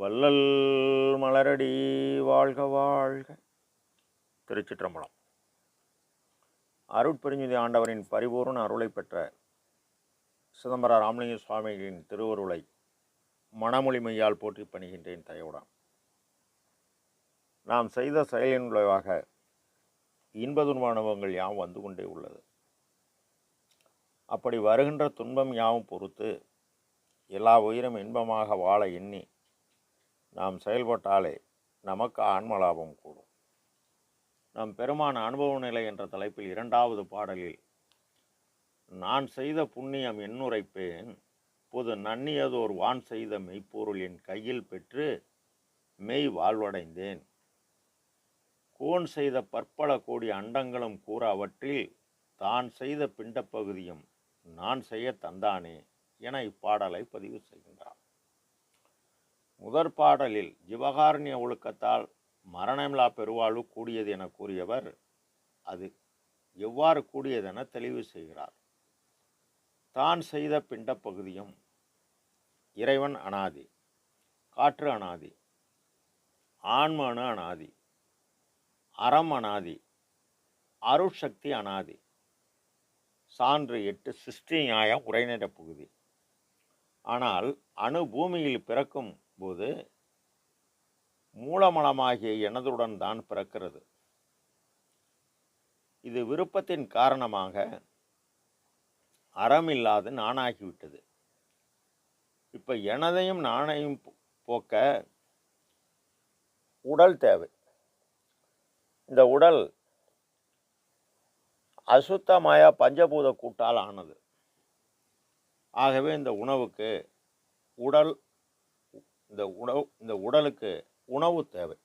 வள்ளல் மலரடி வாழ்க வாழ்க. திருச்சிற்றம்பலம். அருட்பெருஞ்சுதி ஆண்டவரின் பரிபூர்ண அருளை பெற்ற சிதம்பர ராமலிங்க சுவாமிகளின் திருவருளை மனமொழிமையால் போற்றி பணிகின்றேன் தயவுடன் நாம் செய்த செயலின் விளைவாக இன்ப துன்ப அனுபவங்கள் யாவும் வந்து கொண்டே உள்ளது. அப்படி வருகின்ற துன்பம் யாவும் பொறுத்து எல்லா உயிரும் இன்பமாக வாழ எண்ணி நாம் செயல்பட்டாலே நமக்கு ஆன்மலாபம் கூடும். நம் பெருமான அனுபவ நிலை என்ற தலைப்பில் இரண்டாவது பாடலில் நான் செய்த புண்ணியம் என்னுரைப்பேன் பொது நன்னியதோர் வான் செய்த மெய்ப்பொருள் என் கையில் பெற்று மெய் வாழ்வடைந்தேன். கோன் செய்த பற்பல கோடி அண்டங்களும் கூற அவற்றில் தான் செய்த பிண்டப்பகுதியும் நான் செய்ய தந்தானே என இப்பாடலை பதிவு செய்கின்றார். முதற் பாடலில் ஜிவகாரண்ய ஒழுக்கத்தால் மரணமில்லா பெருவாழ்வு கூடியது என கூறியவர் அது எவ்வாறு கூடியதென தெளிவு செய்கிறார். தான் செய்த பிண்டப்பகுதியும் இறைவன் அனாதி காற்று அனாதி ஆன்மனு அனாதி அறம் அனாதி அருட்சக்தி அனாதி சான்று எட்டு சிருஷ்டி நியாயம் உரைநட பகுதி. ஆனால் அணு பூமியில் பிறக்கும் போது மூலமலமாகிய எனதுடன் தான் பிறக்கிறது. இது விருப்பத்தின் காரணமாக அறமில்லாது நானாகிவிட்டது இப்போ எனதையும் நானையும் போக்க உடல் தேவை. இந்த உடல் அசுத்தமாய பஞ்சபூத கூட்டால் ஆனது. ஆகவே இந்த உணவுக்கு உடல் இந்த உணவு இந்த உடலுக்கு உணவு தேவை.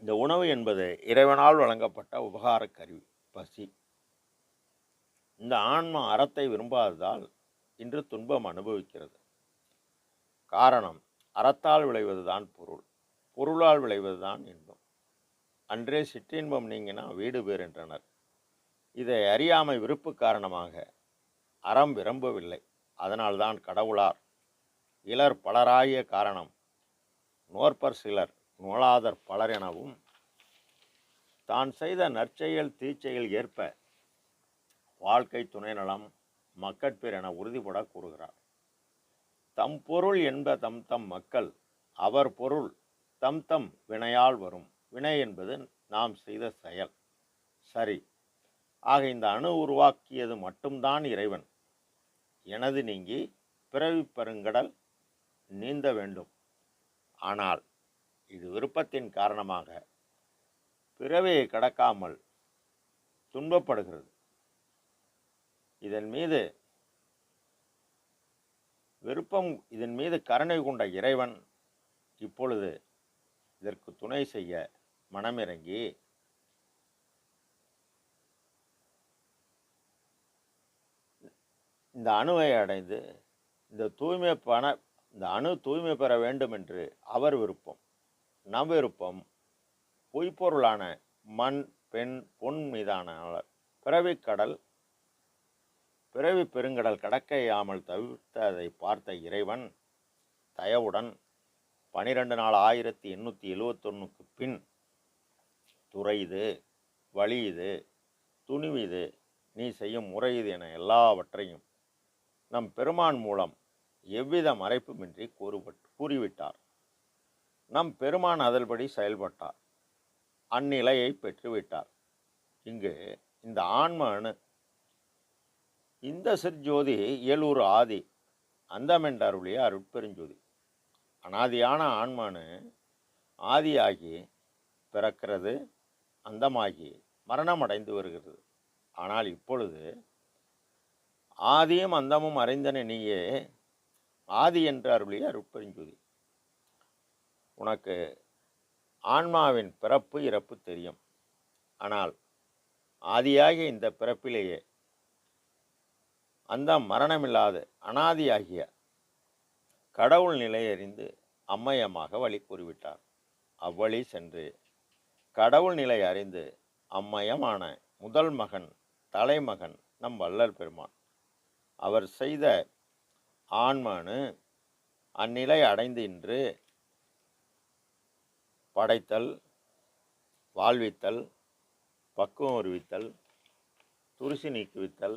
இந்த உணவு என்பது இறைவனால் வழங்கப்பட்ட உபகார கருவி பசி. இந்த ஆன்மா அறத்தை விரும்பாததால் இன்று துன்பம் அனுபவிக்கிறது. காரணம் அறத்தால் விளைவதுதான் பொருள். பொருளால் விளைவதுதான் இன்பம். அன்றே சிற்றின்பம் நீங்கினா வீடு பேர் என்றனர் இதை அறியாமை விருப்பு காரணமாக அறம் விரும்பவில்லை. அதனால்தான் கடவுளார் இலர் பலராகிய காரணம். நோற்பர் சிலர் நோலாதர் பலர் எனவும் தான் செய்த நற்செயல் தீச்செயல் ஏற்ப வாழ்க்கை துணை நலம் மக்கட்பேர் என உறுதிபட கூறுகிறார். தம் பொருள் என்ப தம் தம் மக்கள் அவர் பொருள் தம் தம் வினையால் வரும். வினை என்பது நாம் செய்த செயல். சரி. ஆக இந்த அணு உருவாக்கியது மட்டும்தான் இறைவன். எனது நீங்கி பிறவி பெருங்கடல் நீந்த வேண்டும். ஆனால் இது விருப்பத்தின் காரணமாக பிறவியை கடக்காமல் துன்பப்படுகிறது. இதன் மீது விருப்பம் இதன் மீது கருணை கொண்ட இறைவன் இப்பொழுது இதற்கு துணை செய்ய மனமிறங்கி இந்த அணுவை அடைந்து இந்த தூய்மை பண இந்த அணு தூய்மை பெற வேண்டும் என்று அவர் விருப்பம். நம் விருப்பம் பொய்ப்பொருளான மண் பெண் பொன் மீதான பிறவி கடல் பிறவி பெருங்கடல் கடக்கையாமல் தவிர்த்ததை பார்த்த இறைவன் தயவுடன் பனிரெண்டு நாள் ஆயிரத்தி எண்ணூற்றி எழுவத்தொன்னுக்கு பின் துறை இது வழி இது துணிவு இது நீ செய்யும் முறை இது என எல்லாவற்றையும் நம் பெருமான் மூலம் எவ்வித மறைப்புமின்றி கூறுபட்டு கூறிவிட்டார். நம் பெருமான் அதன்படி செயல்பட்டார். அந்நிலையை பெற்றுவிட்டார். இங்கு இந்த ஆன்ம அணு இந்த சிற்ஜோதி இயலூர் ஆதி அந்தமென்றருளிய அருட்பெருஞ்சோதி. அனாதியான ஆன்மனு ஆதியாகி பிறக்கிறது அந்தமாகி மரணம் அடைந்து வருகிறது. ஆனால் இப்பொழுது ஆதியும் அந்தமும் அறிந்தன நீயே ஆதி என்று அருளிய அருட்பெருஞ்சோதி உனக்கு ஆன்மாவின் பிறப்பு இறப்பு தெரியும். ஆனால் ஆதியாகிய இந்த பிறப்பிலேயே அந்த மரணமில்லாத அனாதியாகிய கடவுள் நிலையறிந்து அம்மையமாக வழி கூறிவிட்டார். அவ்வழி சென்று கடவுள் நிலை அறிந்து அம்மயமான முதல் மகன் தலைமகன் நம் வள்ளல் பெருமான். அவர் செய்த ஆன்மானு அந்நிலை அடைந்து இன்று படைத்தல் வாழ்வித்தல் பக்குவம் அறிவித்தல் துரிசி நீக்குவித்தல்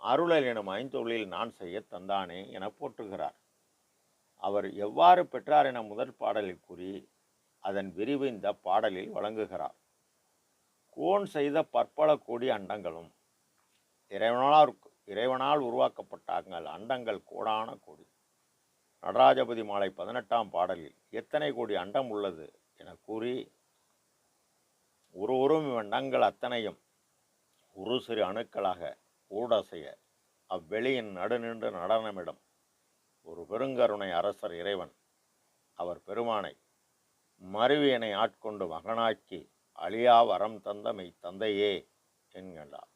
அருளல் எனும் ஐந்தொழில் நான் செய்ய தந்தானே என போற்றுகிறார். அவர் எவ்வாறு பெற்றார் என முதற் பாடலில் கூறி அதன் விரிவு இந்த பாடலில் வழங்குகிறார். கோன் செய்த பற்பல கோடி அண்டங்களும் இறைவனால் இறைவனால் உருவாக்கப்பட்டாங்கள் அண்டங்கள் கோடான கோடி. நடராஜபதி மாலை பதினெட்டாம் பாடலில் எத்தனை கோடி அண்டம் உள்ளது என கூறி ஒரு உரும் அண்டங்கள் அத்தனையும் ஒரு சிறு அணுக்களாக ஊடசைய அவ்வெளியின் நடுநின்று நடனமிடம் ஒரு பெருங்கருணை அரசர் இறைவன். அவர் பெருமானை மருவியனை ஆட்கொண்டு மகனாக்கி அழியா வரம் தந்த மெய் தந்தையே என்கின்றார்.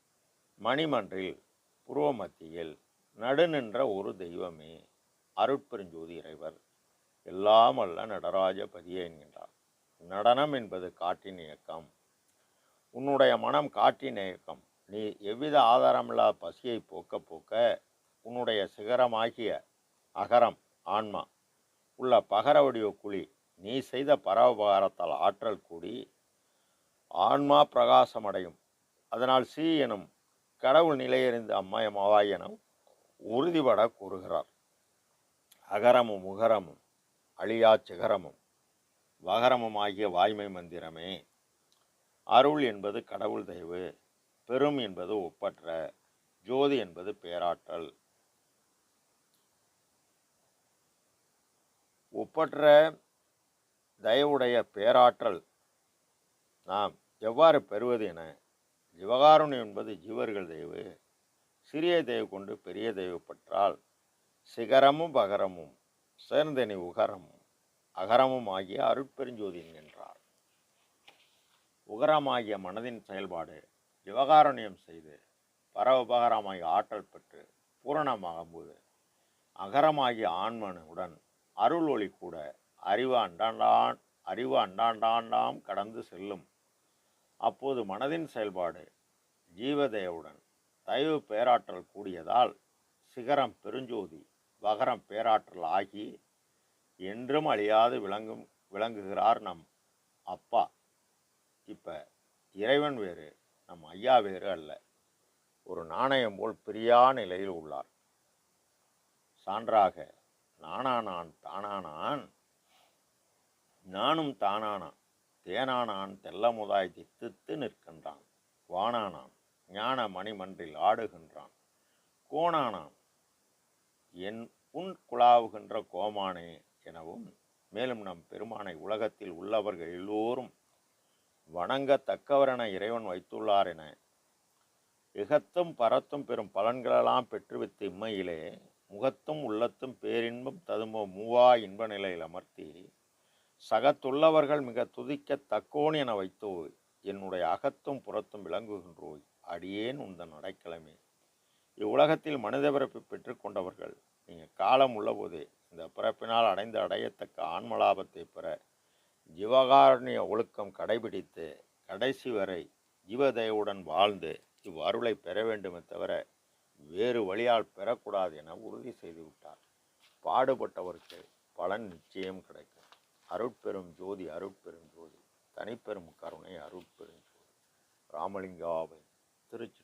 மணிமன்றில் புருவமத்தியில் நடுநின்ற ஒரு தெய்வமே அருட்பெருஞ்சோதி இறைவர். எல்லாம் அல்ல நடராஜபதியே என்கின்றார். நடனம் என்பது காட்டின் இயக்கம். உன்னுடைய மனம் காட்டின் இயக்கம். நீ எவ்வித ஆதாரமில்லாத பசியை போக்க போக்க உன்னுடைய சிகரமாகிய அகரம் ஆன்மா உள்ள பகர வடிவ குழி நீ செய்த பரோபகாரத்தால் ஆற்றல் கூடி ஆன்மா பிரகாசமடையும். அதனால் சி எனும் கடவுள் நிலையறிந்து அம்மாயமாவாய் என உறுதிபட கூறுகிறார். அகரமும் உகரமும் அழியா சிகரமும் வகரமும் ஆகிய வாய்மை மந்திரமே. அருள் என்பது கடவுள் தெய்வு பெரும் என்பது ஒப்பற்ற ஜோதி என்பது பேராற்றல். ஒப்பற்ற தயவுடைய பேராற்றல் நாம் எவ்வாறு பெறுவது என ஜிவகாருண்யம் என்பது ஜீவர்கள் தயவு சிறிய தயவு கொண்டு பெரிய தயவு பற்றால் சிகரமும் பகரமும் சேர்ந்தனி உகரமும் அகரமும் ஆகிய அருட்பெருஞ்சோதி என்கின்றார் உகரமாகிய மனதின் செயல்பாடு ஜிவகாருண்யம் செய்து பரவபகரமாகிய ஆற்றல் பெற்று பூரணமாகும்போது அகரமாகிய ஆண்மனுடன் அருள் ஒளி கூட அறிவு அண்டாண்டான் அறிவு அண்டாண்டாண்டாம் கடந்து செல்லும். அப்போது மனதின் செயல்பாடு ஜீவதேவுடன் தயவு பேராற்றல் கூடியதால் சிகரம் பெருஞ்சோதி வகரம் பேராற்றல் ஆகி என்றும் அழியாது விளங்கும் விளங்குகிறார் நம் அப்பா. இப்போ இறைவன் வேறு நம் ஐயா வேறு அல்ல. ஒரு நாணயம் போல் பிரியா நிலையில் உள்ளார். சான்றாக நானானான் தானானான் நானும் தானானான். தேனானான் தெல்லமுதாய் தித்தித்து நிற்கின்றான். வானானான் ஞான மணிமன்றில் ஆடுகின்றான். கோணானான் என் உன் குழாவுகின்ற கோமானே எனவும் மேலும் நம் பெருமானை உலகத்தில் உள்ளவர்கள் எல்லோரும் வணங்கத்தக்கவரென இறைவன் வைத்துள்ளார் என இகத்தும் பரத்தும் பெறும் பலன்களெல்லாம் பெற்றுவித்து இம்மையிலே முகத்தும் உள்ளத்தும் பேரின்பம் ததும்போ மூவா இன்ப நிலையில் அமர்த்தி சகத்துள்ளவர்கள் மிக துதிக்க தக்கோன் என வைத்தோய் என்னுடைய அகத்தும் புறத்தும் விளங்குகின்றோய் அடியேன் உந்தன் அடைக்கலமே இவ்வுலகத்தில் மனித பிறப்பு பெற்றுக்கொண்டவர்கள் நீங்கள் காலம் உள்ளபோதே இந்த பிறப்பினால் அடைந்து அடையத்தக்க ஆன்மலாபத்தை பெற ஜீவகாருண்ய ஒழுக்கம் கடைபிடித்து கடைசி வரை ஜீவதயவுடன் வாழ்ந்து இவ்வருளை பெற வேண்டுமே தவிர வேறு வழியால் பெறக்கூடாது என உறுதி செய்துவிட்டார் பாடுபட்டவருக்கு பலன் நிச்சயம் கிடைக்கும். அருட்பெரும் ஜோதி அருட்பெரும் ஜோதி. தனிப்பெரும் கருணை அருட்பெரும் ஜோதி. ராமலிங்காவை திருச்சி